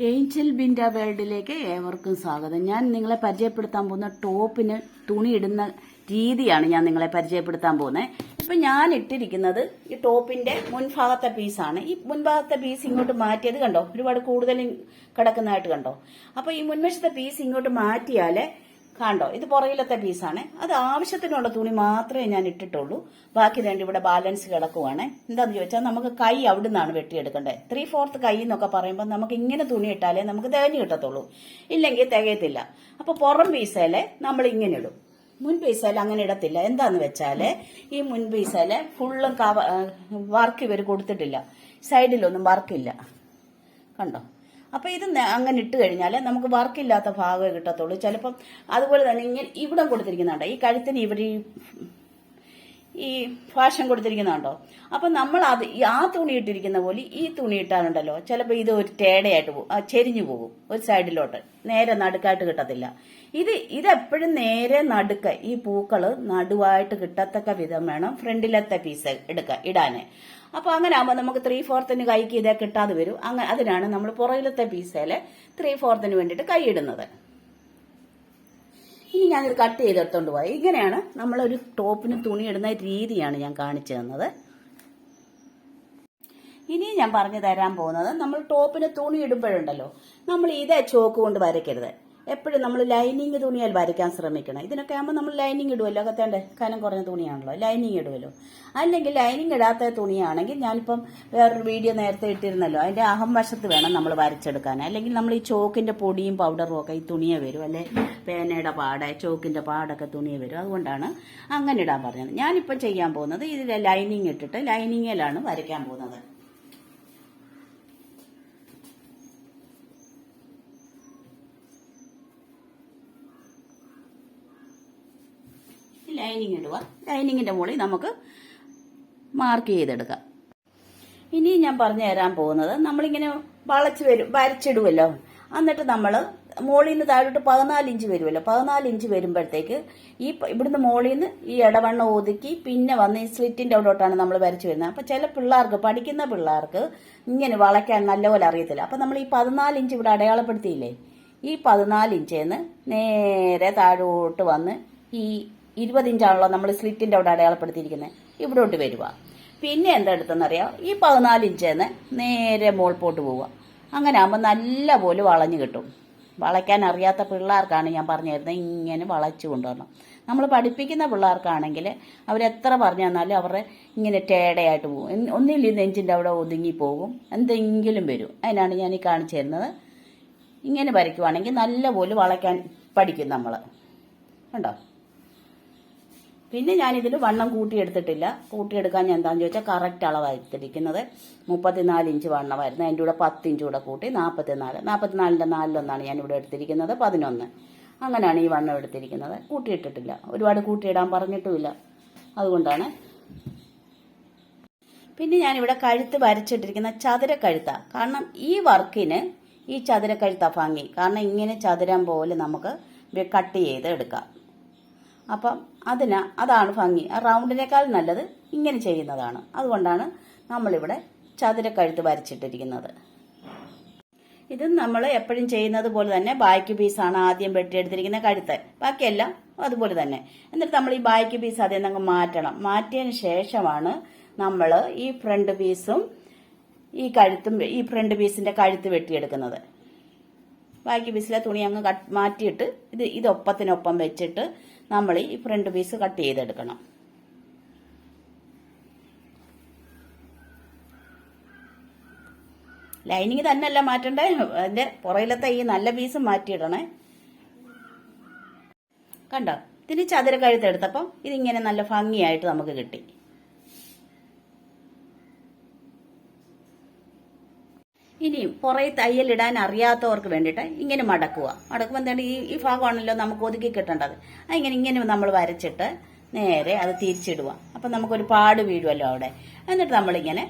Angel Binda വേൾഡിലേക്ക് ഏവർക്കും സ്വാഗതം. ഞാൻ നിങ്ങളെ പരിചയപ്പെടുത്താൻ പോകുന്ന ടോപ്പിന് തുണി ഇടുന്ന രീതിയാണ് ഞാൻ നിങ്ങളെ പരിചയപ്പെടുത്താൻ പോകുന്നത്. ഇപ്പം ഞാൻ ഇട്ടിരിക്കുന്നത് ഈ ടോപ്പിന്റെ മുൻഭാഗത്തെ പീസാണ് ഈ മുൻഭാഗത്തെ പീസ് ഇങ്ങോട്ട് മാറ്റിയത് കണ്ടോ? ഒരുപാട് കൂടുതൽ കിടക്കുന്നതായിട്ട് കണ്ടോ? അപ്പോൾ ഈ മുൻവശത്തെ പീസ് ഇങ്ങോട്ട് മാറ്റിയാലേ കണ്ടോ? ഇത് പുറകിലത്തെ പീസാണ് അത് ആവശ്യത്തിനുള്ള തുണി മാത്രമേ ഞാൻ ഇട്ടിട്ടുള്ളൂ. ബാക്കി രണ്ട് ഇവിടെ ബാലൻസ് കിടക്കുവാണ്. എന്താന്ന് ചോദിച്ചാൽ നമുക്ക് കൈ അവിടെ നിന്നാണ് വെട്ടിയെടുക്കേണ്ടത്. ത്രീ ഫോർത്ത് കൈ എന്നൊക്കെ പറയുമ്പോൾ നമുക്ക് ഇങ്ങനെ തുണി ഇട്ടാലേ നമുക്ക് തികഞ്ഞു കിട്ടത്തുള്ളൂ. ഇല്ലെങ്കിൽ തികയത്തില്ല. അപ്പോൾ പുറം പീസയിലെ നമ്മൾ ഇങ്ങനെ ഇടും. മുൻ പീസയിൽ അങ്ങനെ ഇടത്തില്ല. എന്താന്ന് വെച്ചാൽ ഈ മുൻ പീസേൽ ഫുള്ളും വർക്ക് ഇവർ കൊടുത്തിട്ടില്ല. സൈഡിലൊന്നും വർക്കില്ല കണ്ടോ? അപ്പൊ ഇത് അങ്ങനെ ഇട്ട് കഴിഞ്ഞാൽ നമുക്ക് വർക്കില്ലാത്ത ഭാഗമേ കിട്ടത്തുള്ളൂ. ചിലപ്പം അതുപോലെ തന്നെ ഇങ്ങനെ ഇവിടെ കൊടുത്തിരിക്കുന്നുണ്ട്. ഈ കഴുത്തിന് ഇവിടെ ഈ ഈ ഫാഷൻ കൊടുത്തിരിക്കുന്നുണ്ടോ? അപ്പൊ നമ്മൾ അത് ആ തുണി ഇട്ടിരിക്കുന്ന പോലെ ഈ തുണി ഇട്ടാലുണ്ടല്ലോ ചിലപ്പോൾ ഇത് ഒരു ടേടയായിട്ട് പോകും ചെരിഞ്ഞു പോകും ഒരു സൈഡിലോട്ട് നേരെ നടുക്കായിട്ട് കിട്ടത്തില്ല. ഇത് ഇതെപ്പോഴും നേരെ നടുക്ക. ഈ പൂക്കൾ നടുവായിട്ട് കിട്ടത്തക്ക വിധം വേണം ഫ്രണ്ടിലത്തെ പീസ് എടുക്കുക ഇടാന്. അപ്പൊ അങ്ങനെ ആകുമ്പോൾ നമുക്ക് ത്രീ ഫോർത്തിന് കൈക്ക് ഇതേ കിട്ടാതെ വരും. അങ്ങനെ അതിനാണ് നമ്മൾ പുറകിലത്തെ പീസേൽ ത്രീ ഫോർത്തിന് വേണ്ടിയിട്ട് കൈ ഇടുന്നത്. ഇനി ഞാനിത് കട്ട് ചെയ്തെടുത്തോണ്ട് പോയി ഇങ്ങനെയാണ് നമ്മളൊരു ടോപ്പിന് തുണി ഇടുന്ന രീതിയാണ് ഞാൻ കാണിച്ചു തന്നത്. ഇനി ഞാൻ പറഞ്ഞു തരാൻ പോകുന്നത് നമ്മൾ ടോപ്പിന് തുണി ഇടുമ്പോഴുണ്ടല്ലോ നമ്മൾ ഇതേ ചോക്ക് കൊണ്ട് വരയ്ക്കരുത്. എപ്പോഴും നമ്മൾ ലൈനിങ് തുണിയാൽ വരയ്ക്കാൻ ശ്രമിക്കണം. ഇതിനൊക്കെ ആകുമ്പോൾ നമ്മൾ ലൈനിങ് ഇടുമല്ലോ അകത്തേണ്ട കനം കുറഞ്ഞ തുണിയാണല്ലോ. ലൈനിങ് ഇടുമല്ലോ അല്ലെങ്കിൽ ലൈനിങ് ഇടാത്ത തുണിയാണെങ്കിൽ ഞാനിപ്പം വേറൊരു വീഡിയോ നേരത്തെ ഇട്ടിരുന്നല്ലോ. അതിന്റെ അഹം വശത്ത് വേണം നമ്മൾ വരച്ചെടുക്കാൻ. അല്ലെങ്കിൽ നമ്മൾ ഈ ചോക്കിന്റെ പൊടിയും പൗഡറും ഒക്കെ ഈ തുണിയെ വരും. അല്ലെ? പേനയുടെ പാട ചോക്കിന്റെ പാടൊക്കെ തുണിയെ വരും. അതുകൊണ്ടാണ് അങ്ങനെ ഇടാൻ പറഞ്ഞത്. ഞാനിപ്പം ചെയ്യാൻ പോകുന്നത് ഇതിൽ ലൈനിങ് ഇട്ടിട്ട് ലൈനിങ്ങിലാണ് വരയ്ക്കാൻ പോകുന്നത്. ലൈനിങ് ഇടുക. ലൈനിങ്ങിന്റെ മുകളിൽ നമുക്ക് മാർക്ക് ചെയ്തെടുക്കാം. ഇനി ഞാൻ പറഞ്ഞു തരാൻ പോകുന്നത് നമ്മളിങ്ങനെ വളച്ച് വരും വരച്ചിടുമല്ലോ എന്നിട്ട് നമ്മൾ മോളിൽ നിന്ന് താഴോട്ട് പതിനാല് ഇഞ്ച് വരുമല്ലോ പതിനാല് ഇഞ്ച് വരുമ്പോഴത്തേക്ക് ഈ ഇവിടുന്ന് മോളിൽ നിന്ന് ഈ ഇടവണ്ണം ഒതുക്കി പിന്നെ വന്ന് ഈ സ്ലിറ്റിന്റെ അവിടോട്ടാണ് നമ്മൾ വരച്ചു വരുന്നത്. അപ്പൊ ചില പിള്ളേർക്ക് പഠിക്കുന്ന പിള്ളേർക്ക് ഇങ്ങനെ വളയ്ക്കാൻ നല്ലപോലെ അറിയത്തില്ല. അപ്പൊ നമ്മൾ ഈ പതിനാല് ഇഞ്ച് ഇവിടെ അടയാളപ്പെടുത്തിയില്ലേ? ഈ പതിനാല് ഇഞ്ചേന്ന് നേരെ താഴോട്ട് വന്ന് ഈ ഇരുപത് ഇഞ്ചാണല്ലോ നമ്മൾ സ്ലിറ്റിന്റെ അവിടെ അടയാളപ്പെടുത്തിയിരിക്കുന്നത് ഇവിടോട്ട് വരിക പിന്നെ എന്താ എടുത്തെന്നറിയാം ഈ പതിനാല് ഇഞ്ചേന്ന് നേരെ മോൾപോട്ട് പോവുക. അങ്ങനെ ആകുമ്പോൾ നല്ല പോലെ വളഞ്ഞു കിട്ടും. വളയ്ക്കാൻ അറിയാത്ത പിള്ളേർക്കാണ് ഞാൻ പറഞ്ഞു തരുന്നത്. ഇങ്ങനെ വളച്ചു കൊണ്ടുവരണം. നമ്മൾ പഠിപ്പിക്കുന്ന പിള്ളേർക്കാണെങ്കിൽ അവരെത്ര പറഞ്ഞു തന്നാലും അവരുടെ ഇങ്ങനെ ടേടയായിട്ട് പോകും ഒന്നുമില്ല ഈ നെഞ്ചിന്റെ അവിടെ ഒതുങ്ങി പോകും. എന്തെങ്കിലും വരും. അതിനാണ് ഞാൻ ഈ കാണിച്ചു തരുന്നത്. ഇങ്ങനെ വരയ്ക്കുവാണെങ്കിൽ നല്ല പോലെ വളയ്ക്കാൻ പഠിക്കും നമ്മൾ കണ്ടോ? പിന്നെ ഞാനിതിൽ വണ്ണം കൂട്ടിയെടുത്തിട്ടില്ല. കൂട്ടിയെടുക്കാൻ ഞാൻ എന്താണെന്ന് ചോദിച്ചാൽ കറക്റ്റ് അളവായിരിക്കുന്നത് മുപ്പത്തിനാല് ഇഞ്ച് വണ്ണമായിരുന്നു. അതിന്റെ കൂടെ പത്ത് ഇഞ്ച് കൂടെ കൂട്ടി നാൽപ്പത്തിനാല് നാൽപ്പത്തിനാലിന്റെ നാലിലൊന്നാണ് ഞാൻ ഇവിടെ എടുത്തിരിക്കുന്നത് പതിനൊന്ന്. അങ്ങനെയാണ് ഈ വണ്ണം എടുത്തിരിക്കുന്നത്. കൂട്ടിയിട്ടിട്ടില്ല. ഒരുപാട് കൂട്ടിയിടാൻ പറഞ്ഞിട്ടുമില്ല. അതുകൊണ്ടാണ്. പിന്നെ ഞാനിവിടെ കഴുത്ത് വരച്ചിട്ടിരിക്കുന്ന ചതുര കഴുത്ത കാരണം ഈ വർക്കിന് ഈ ചതുര കഴുത്ത ഭംഗി. കാരണം ഇങ്ങനെ ചതുരം പോലെ നമുക്ക് കട്ട് ചെയ്ത് എടുക്കാം. അപ്പം അതിന് അതാണ് ഭംഗി. ആ റൗണ്ടിനേക്കാൾ നല്ലത് ഇങ്ങനെ ചെയ്യുന്നതാണ്. അതുകൊണ്ടാണ് നമ്മളിവിടെ ചതുരക്കഴുത്ത് വരച്ചിട്ടിരിക്കുന്നത്. ഇത് നമ്മൾ എപ്പോഴും ചെയ്യുന്നത് പോലെ തന്നെ ബാക്ക് പീസാണ് ആദ്യം വെട്ടിയെടുത്തിരിക്കുന്ന കഴുത്ത്. ബാക്കിയെല്ലാം അതുപോലെ തന്നെ. എന്നിട്ട് നമ്മൾ ഈ ബാക്ക് പീസ് ആദ്യം നിന്ന് മാറ്റണം. മാറ്റിയതിന് ശേഷമാണ് നമ്മൾ ഈ ഫ്രണ്ട് പീസും ഈ കഴുത്തും ഈ ഫ്രണ്ട് പീസിന്റെ കഴുത്ത് വെട്ടിയെടുക്കുന്നത്. ബാക്കി പീസിലെ തുണി അങ്ങ് മാറ്റിയിട്ട് ഇത് ഇതൊപ്പത്തിനൊപ്പം വെച്ചിട്ട് നമ്മൾ ഈ ഫ്രണ്ട് പീസ് കട്ട് ചെയ്തെടുക്കണം. ലൈനിങ് തന്നെയല്ല മാറ്റണ്ടേ? അതിന്റെ പുറയിലത്തെ ഈ നല്ല പീസ് മാറ്റിയിടണേ. കണ്ടോ? ഇതിന് ചതുര കഴുത്തെടുത്തപ്പം ഇതിങ്ങനെ നല്ല ഭംഗിയായിട്ട് നമുക്ക് കിട്ടി. ഇനിയും പുറകെ തയ്യലിടാൻ അറിയാത്തവർക്ക് വേണ്ടിയിട്ട് ഇങ്ങനെ മടക്കുക. മടക്കുമ്പോൾ എന്താണ്? ഈ ഈ ഭാഗമാണല്ലോ നമുക്ക് ഒതുക്കി കിട്ടേണ്ടത്. അത് ഇങ്ങനെ നമ്മൾ വരച്ചിട്ട് നേരെ അത് തിരിച്ചിടുക. അപ്പം നമുക്കൊരു പാട് വീഴുമല്ലോ അവിടെ. എന്നിട്ട് നമ്മളിങ്ങനെ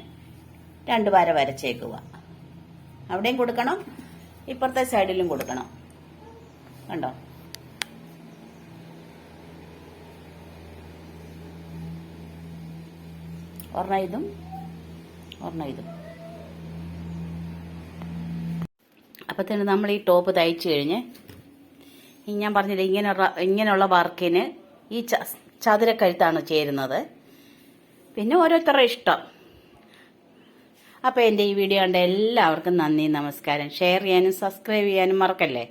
രണ്ട് വര വരച്ചേക്കുക. അവിടെയും കൊടുക്കണം ഇപ്പുറത്തെ സൈഡിലും കൊടുക്കണം. കണ്ടോ? ഒരെണ്ണം ഇതും ഒരെണ്ണം ഇതും. അപ്പത്തേന് നമ്മൾ ഈ ടോപ്പ് തയ്ച്ചു കഴിഞ്ഞ് ഞാൻ പറഞ്ഞില്ല ഇങ്ങനെ ഇങ്ങനെയുള്ള വർക്കിന് ഈ ചതുരക്കഴുത്താണ് ചേരുന്നത്. പിന്നെ ഓരോരുത്തരുടെ ഇഷ്ടം. അപ്പോൾ എന്റെ ഈ വീഡിയോ കണ്ട എല്ലാവർക്കും നന്ദി നമസ്കാരം. ഷെയർ ചെയ്യാനും സബ്സ്ക്രൈബ് ചെയ്യാനും മറക്കല്ലേ?